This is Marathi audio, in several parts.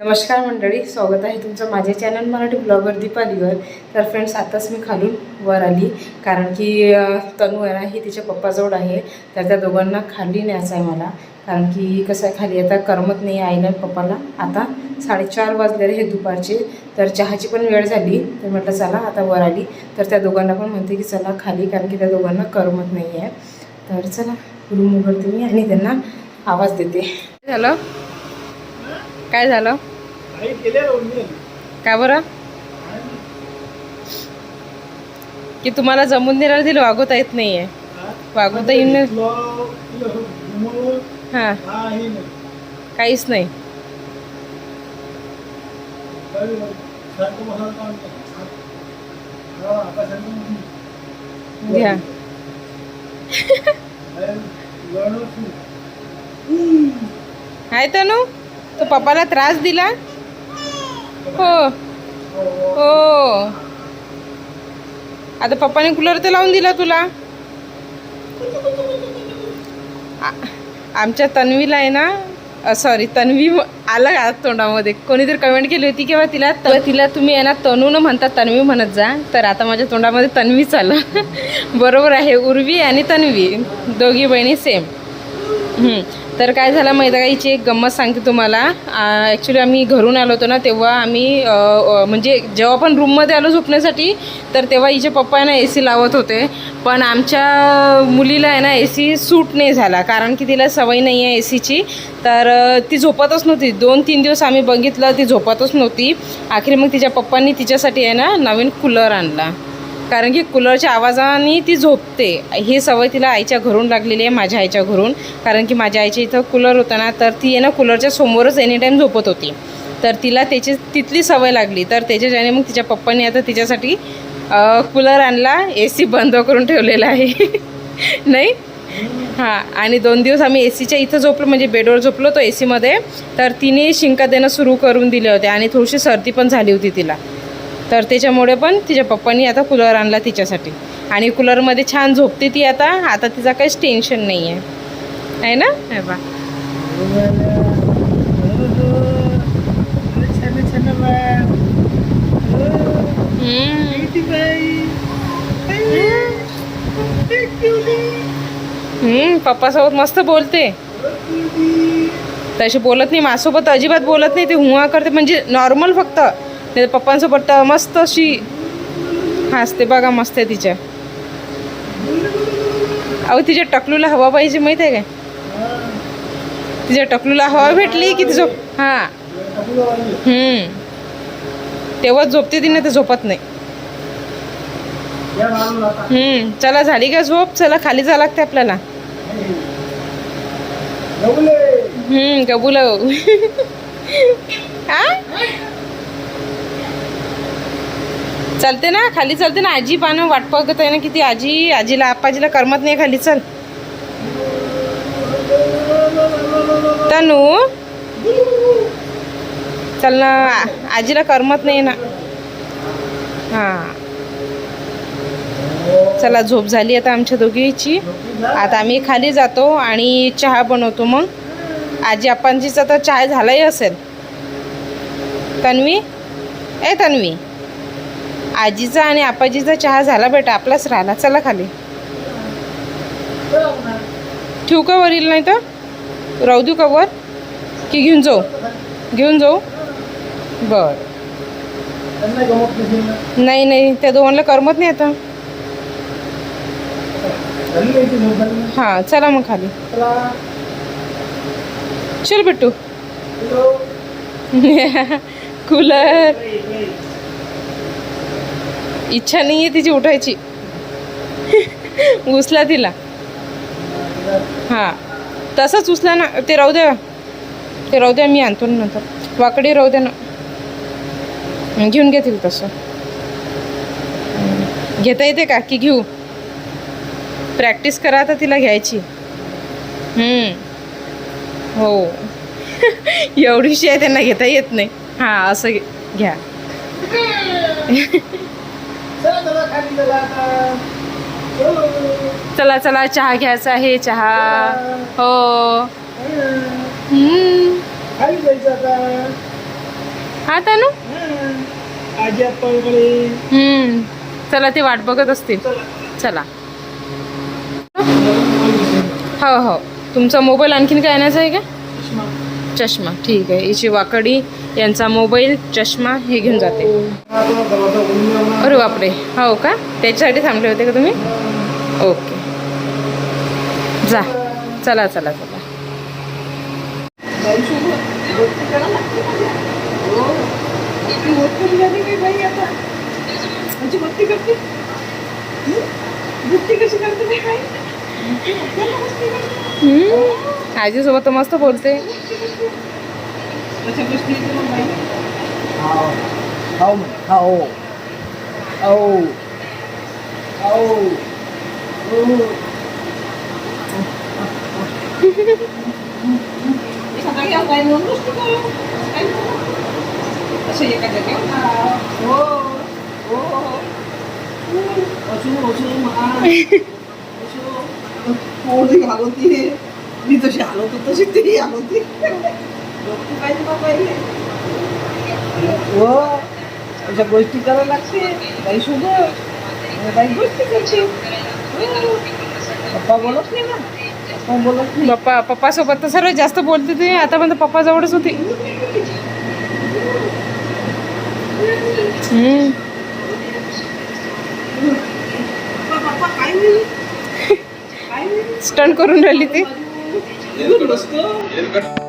नमस्कार मंडळी स्वागत आहे तुमचं माझ्या चॅनल मराठी ब्लॉगर दीपालीवर. तर फ्रेंड्स आताच मी खालून वर आली कारण की तनू आहे ना ही तिच्या पप्पाजवळ आहे. तर त्या दोघांना खाली न्यायचं आहे मला कारण की कसं आहे खाली आता करमत नाही आईला ना पप्पाला. आता साडेचार वाजलेले हे दुपारचे तर चहाची पण वेळ झाली. तर म्हटलं चला आता वर आली. तर त्या दोघांना पण म्हणते की चला खाली कारण की त्या दोघांना करमत नाही आहे. तर चला रूम उघडते मी आणि त्यांना आवाज देते. झालं? काय झालं? का बरं? की तुम्हाला जमून देणार दिलं वागवता येत नाहीये. वागवता येईन हां. काहीच नाही. घ्या. आहे तनू तो पप्पाला त्रास दिला? हो. हो. आता पप्पाने कूलर तर लावून दिला तुला. आमच्या तन्वीला आहे ना सॉरी तन्वी आला आलं का तोंडामध्ये. कोणीतरी कमेंट केली होती किंवा तिला तर तिला तुम्ही आहे ना तनू न म्हणता तन्वी म्हणत जा. तर आता माझ्या तोंडामध्ये तन्वी आलं बरोबर आहे उर्वी आणि तन्वी. दोघी बहिणी सेम तर काय झालं माहिती आहे का? हिची एक गंमत सांगते तुम्हाला. ॲक्च्युली आम्ही घरून आलो होतो ना तेव्हा आम्ही म्हणजे जेव्हा पण रूममध्ये आलो झोपण्यासाठी तर तेव्हा हिचे पप्पा आहे ना ए सी लावत होते. पण आमच्या मुलीला आहे ना ए सी सूट नाही झाला. कारण की तिला सवय नाही आहे ए सीची तर ती झोपतच नव्हती. दोन तीन दिवस आम्ही बघितलं ती झोपतच नव्हती. आखरी मग तिच्या पप्पांनी तिच्यासाठी आहे ना नवीन कूलर आणला. कारण की कूलरच्या आवाजाने ती झोपते. ही सवय तिला आईच्या घरून लागलेली आहे माझ्या आईच्या घरून. कारण की माझ्या आईच्या इथं कूलर होता ना तर ती आहे ना कूलरच्या समोरच एनी टाईम झोपत होती. तर तिला त्याची तिथली सवय लागली. तर त्याच्याच्याने मग तिच्या पप्पांनी आता तिच्यासाठी कूलर आणला ए सी बंद करून ठेवलेला आहे. नाही? हां आणि दोन दिवस आम्ही ए सीच्या इथं झोपलो म्हणजे बेडवर झोपलो तो ए सीमध्ये तर तिने शिंका देणं सुरू करून दिले होते आणि थोडीशी सर्दी पण झाली होती तिला. तर त्याच्यामुळे पण तिच्या पप्पांनी आता कूलर आणला तिच्यासाठी. आणि कूलरमध्ये छान झोपते ती आता. आता तिचा काहीच टेन्शन नाही आहे आहे ना? हे बा पप्पासोबत मस्त बोलते. तशी बोलत नाही. माझ्यासोबत अजिबात बोलत नाही. ते हुआ करते. म्हणजे नॉर्मल फक्त. नाही तर पप्पांसोबत मस्त अशी हसते बघा मस्त आहे तिच्या. अहो तिच्या टकलूला हवा पाहिजे माहिती आहे काय? तिच्या टकलूला हवा भेटली की ती झोप हां. हम्म. तेव्हाच झोपते ती नाही तर झोपत नाही. हम्म. चला झाली का झोप? चला खाली जा लागते आपल्याला. हम्म कबूल हा चालते ना खाली चालते ना आजी पानं वाट बघत आहे ना किती आजी आजीला आपाजीला करमत नाही खाली चल. तनू. चल ना आजीला करमत नाही ना. हां. चला झोप झाली आता आमच्या दोघीची. आता आम्ही खाली जातो आणि चहा बनवतो मग. आजी आपांचीचा तर चहा झालाही असेल. तन्वी? ए तन्वी. आजीचा आणि आपाजीचा चहा झाला बेटा आपलाच राहिला चला खाली. ठेवू का वरील नाही तर? राहू देऊ का वर? की घेऊन जाऊ? घेऊन जाऊ? बर. नाही नाही त्या दोघांना करमत नाही आता. हां चला मग खाली. चल बिट्टू कूलर. इच्छा नाही आहे तिची उठायची. उचला तिला. हां. तसंच उचला ना. ते राहू द्या. ते राहू द्या मी आणतो ना नंतर. वाकडी राहू द्या ना. घेऊन घेतील तसं. घेता येते का? की घेऊ? प्रॅक्टिस करा आता तिला घ्यायची. हो. एवढीशी आहे त्यांना घेता येत नाही. हां असं घे- घ्या. चला चला चहा घ्यायचा आहे चहा. हो. आता हा हम्म. चला ते वाट बघत असतील. चला. हो हो. तुमचा मोबाईल आणखीन काय आणायचा आहे का? चष्मा. ठीक आहे. हिची वाकडी यांचा मोबाईल चष्मा हे घेऊन जाते. अरे बापरे. हो का? त्याच्यासाठी थांबले होते का तुम्ही? ओके. जा. चला चला चला. आजीसोबत तर मस्त बोलते. Macam gusto dito mo ba yun? Oo. Oo. Oo. Oo. Oo. Oo. Isang kaya tayo nung gusto ko. Ayun. Kasi yung kagagawa na. Oo. Oo. Oo. Osu, osu, maa. Osu. Puli ka kunti. मी तशी हलवतो तशी ती हलवते. हो अशा गोष्टी करायला लागते. बाई सोबत बाई गोष्टी करते. पप्पा बोलत नाही ना. पप्पा बोलत नाही. पप्पा पप्पासोबत तर सर्वात जास्त बोलते ते. आतापर्यंत पप्पा जवळच होती. स्टंट करून राहिली ती. येऊन बसतो आज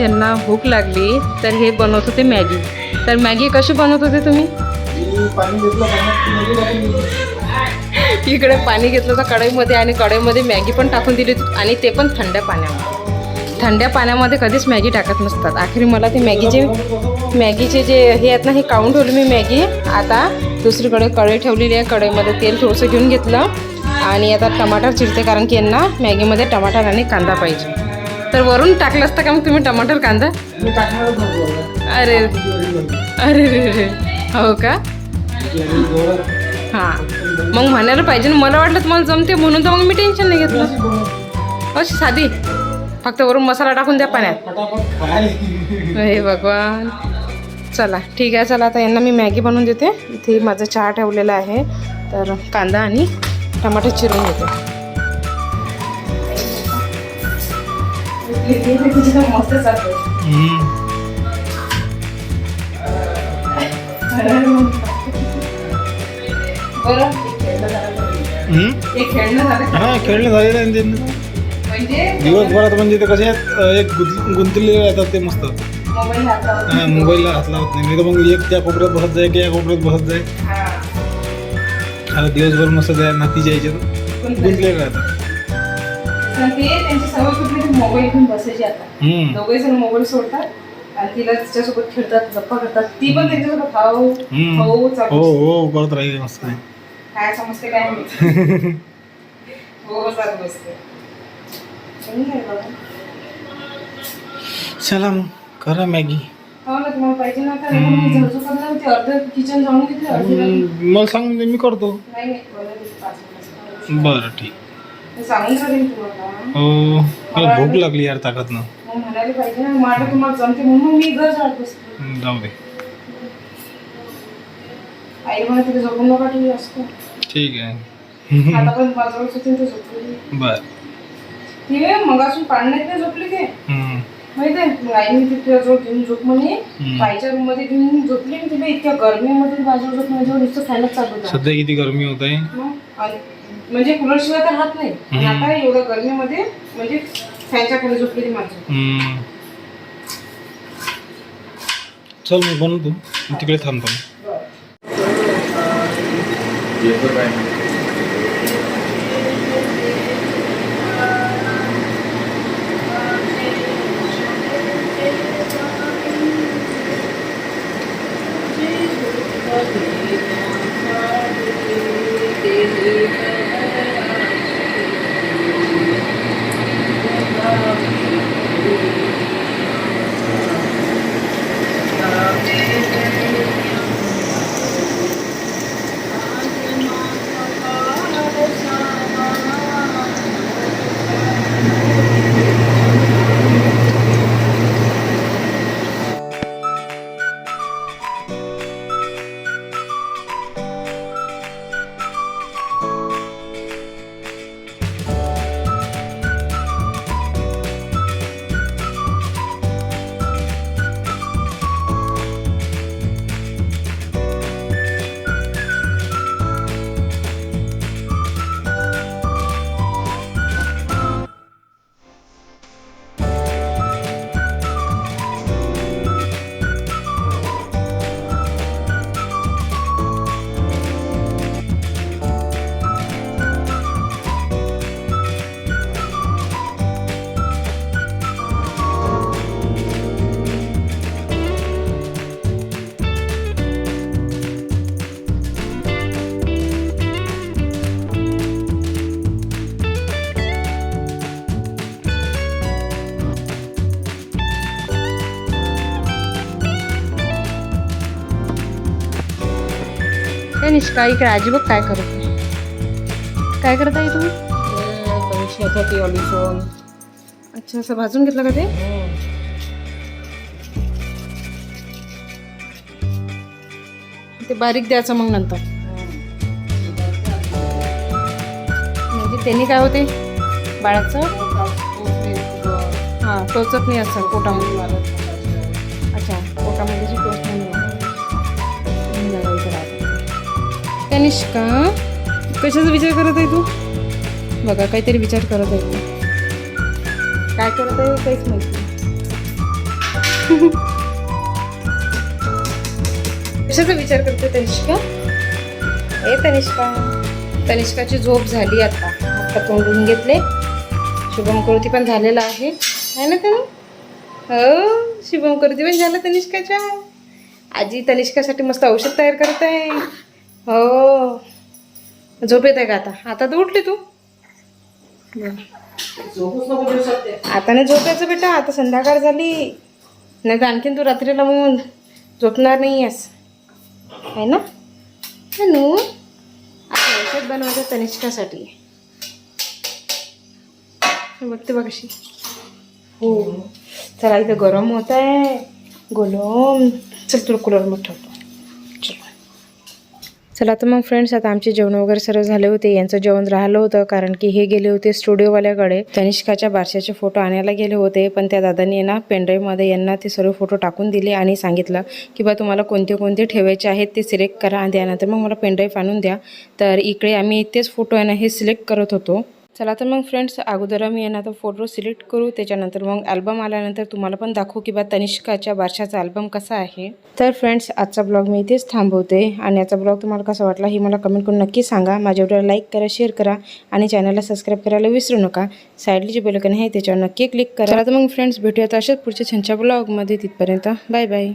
ज्यांना भूक लागली तर हे बनवत होते मॅगी. तर मॅगी कशी बनवत होते तुम्ही? इकडे पाणी घेतलं होतं कढईमध्ये आणि कढईमध्ये मॅगी पण टाकून दिली होती आणि ते पण थंड पाण्यामध्ये. थंड्या पाण्यामध्ये कधीच मॅगी टाकत नसतात. आखरी मला ते मॅगीचे मॅगीचे जे हे आहेत ना हे काढून ठेवली मी मॅगी? आता दुसरीकडे कढई ठेवलेली आहे. कढईमध्ये तेल थोडंसं घेऊन घेतलं. आणि आता टमाटर चिरते कारण की यांना मॅगीमध्ये टमाटर आणि कांदा पाहिजे. तर वरून टाकलं असतं का मग तुम्ही टमाटर कांदा? अरे. अरे रे रे. हो का? हां. मग म्हणायला पाहिजे ना मला वाटलं तुम्हाला जमते म्हणून तर मग मी टेन्शन नाही घेतलं. अशी साधी. फक्त वरून मसाला टाकून द्या पाण्यात. हे भगवान. चला ठीक आहे चला आता यांना मी मॅगी बनवून देते. इथे माझा चहा ठेवलेला आहे. तर कांदा आणि टमाटर चिरून घेते. मस्त बरं ते खेळणं झालं हा खेळणं झालेलं आहे त्यांनी. म्हणजे? दिवसभरात म्हणजे ते कसे एक गुंत- गुंतलेले राहतात ते मस्त. मोबाईलला हात लावत नाही. तर मग एक त्या कोपऱ्यात बसत जाय की या कोपऱ्यात बसत जाय. हा. आता दिवसभर मस्त त्या नातीच्या याच्यात गुंतलेले राहतात. तर ते त्यांची सवय कुठली मोबाईल घेऊन बसायची आता. हम्म. दोघे जण मोबाईल सोडतात आणि तिला तिच्यासोबत खेळतात गप्पा करतात. ती पण त्यांच्यासोबत. हो हो चालू हो करत राहील मस्त. काय समजते काय माहिती हो चालू असते. मग करा मॅगी. हो मला सांगून दे मी करतो. नाही नाही बनवते पाच मिनिटात. बरं ठीक. सांगून तुम्हाला हो. मला भूक लागली यार मग म्हणायला पाहिजे ना माझं तुम्हाला जमते म्हणून मी घर जात बसते. हम्म, जाऊ दे. आई तिथे झोपून नका असतो ठीक आहे. होती ते झोपली. बर. ती मगासून पाण्यात नाही झोपली ते. हम्म. माहिती आहे मग आईने ती तुझ्याजवळ घेऊन झोप म्हणे. ताईच्या रूममध्ये घेऊन झोपली आणि तिला इतक्या गरमीमध्ये माझ्यावर झोप माझ्यावर नुसतं फॅनच चालू होता. सध्या किती गरमी होत आहे? मग आणि म्हणजे कूलर शिवाय तर राहत नाही. आणि. आता एवढ्या गरमीमध्ये म्हणजे फॅनच्या खाली झोपली ती हम्म. चल मी बनवतो. मी तिकडे थांबतो. काय? निष्का इकडे आजी बघ काय करत आहे. काय करत आहे तुम्ही? अच्छा असं भाजून घेतलं का ते? ते बारीक द्यायचं मग नंतर. म्हणजे त्यांनी काय होते? बाळाचं? हां टोचत नाही असं पोटामध्ये. अच्छा पोटामध्ये जी टोच कनिष्का कशाचा विचार करत आहे तू? बघा काहीतरी विचार करत आहे. तू काय करत आहे काहीच माहिती नाही. कशाचा विचार करते तनिष्का ए तनिष्का तनिष्काची झोप झाली आता. आता तोंड धुवून घेतले. शुभम करुती पण झालेला आहे. आहे ना तनु? हो शुभम करुती पण झालं तनिष्काच्या आजी तनिष्कासाठी मस्त औषध तयार करत आहे. हो. झोप येत आहे का आता? आता तर उठली तू. आता नाही झोपायचं बेटा आता संध्याकाळ झाली. नाही तर आणखीन तू रात्रीला मग झोपणार नाही आहेस आहे ना? नू आता औषध बनवायचं तनिष्कासाठी. बघते बघ कशी हो. चला इथं गरम होत आहे गोलम चल तुला कूलरमध्ये ठेवतो. चल चला तर मग फ्रेंड्स आता आमचे जेवण वगैरे सर्व झाले होते. यांचं जेवण राहिलं होतं कारण की हे गेले होते स्टुडिओवाल्याकडे. तनिष्काच्या बारशाचे फोटो आणायला गेले होते पण त्या दादांनी ना पेनड्राईव्हमध्ये यांना ते सर्व फोटो टाकून दिले आणि सांगितलं की बा तुम्हाला कोणते कोणते ठेवायचे आहेत ते सिलेक्ट करा आणि त्यानंतर मग मला पेनड्राईव्ह आणून द्या. तर इकडे आम्ही तेच फोटो आहे ना हे सिलेक्ट करत होतो. चला तर मग फ्रेंड्स अगोदर मी यांना तो फोटो सिलेक्ट करू त्याच्यानंतर मग अल्बम आल्यानंतर तुम्हाला पण दाखवू की बा तनिष्काच्या बारशाचा अल्बम कसा आहे. तर फ्रेंड्स आजचा ब्लॉग मी इथेच थांबवते आणि याचा ब्लॉग तुम्हाला कसा वाटला हे मला कमेंट करून नक्की सांगा. माझ्या व्हिडिओला लाईक करा शेअर करा आणि चॅनलला सबस्क्राईब करायला विसरू नका. साईडली जे बेलकन आहे त्याच्यावर नक्की क्लिक करा. तर मग फ्रेंड्स भेटूयात अशाच पुढच्या छानच्या ब्लॉगमध्ये तिथपर्यंत बाय बाय